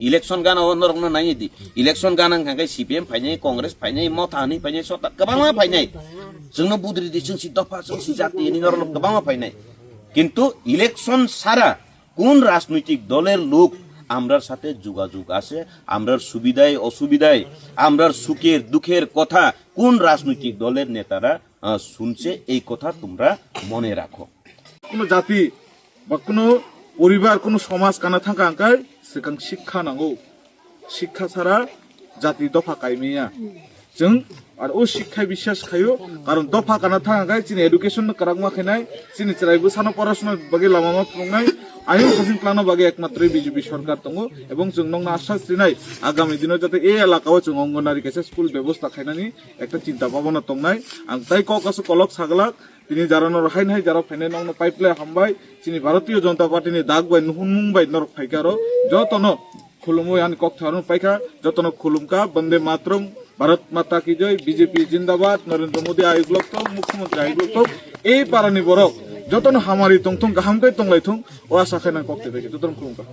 Election गाना अनरकनो नाय दि election गाना खांखाय सिपिएम फाइनाय कंग्रेस फाइनाय मथानि फाइनाय सता गोबाङा फाइनाय जोंनो बुद्रिदि जोंसि दफा जोंसि জাতি এনি ধরনের গোবাঙা ফাইনাই কিন্তু ইলেকশন ছাড়া কোন রাজনৈতিক দলের লোক আমরার সাথে যোগাযোগ আছে আমরার সুবিধায় অসুবিধায় আমরার সুখের দুঃখের কথা কোন রাজনৈতিক দলের নেতারা আহ, শুনছে এই কথা তোমরা মনে রাখো কোনো জাতি বা কোনো পরিবার কোনো সমাজ কানা থাকা আঙ্কার শিক্ষা शिक्षा नांगौ शिक्षा सारा দফা दफा कायमेया जों आरो ओ शिक्षा बिसास खायो कारण दफा काना थाङाखाय जोंनि एडुकेसन कारागमाखायनाय जोंनि जेरायबो सानो पराशनार बागै लामामा थांनाय আইন শাসন প্লানো বাকি একমাত্র বিজেপি সরকার দো এবং जों আশ্বাস দিনাই আগামী দিনে যাতে এই এলাকাও जों অঙ্গনারী কাছে স্কুল ব্যবস্থা খাইনানি একটা চিন্তা ভাবনা দংনাই आं তাই ককাসো কলক সাগলাক তিনি যারা নর হাই নাই, যারা ফাইনাই নং পাইপলে হামবাই চিনি ভারতীয় জনতা পার্টিনি দাগ বাই নুহুন বাই নর ফাইকারো যতন খুলুমু আন কক থারুন পাইকা যতন খুলুমকা, বন্দে মাতরম ভারত মাতা কি জয়, বিজেপি জিন্দাবাদ নরেন্দ্র মোদী আয়োগ মুখ্যমন্ত্রী আয়োগ এই পারানি বরক যতন হামারি তংথং গাহামকাই তংলাইথং ও আশা খাইনা কক্তে থেকে যতন খুলুমকা।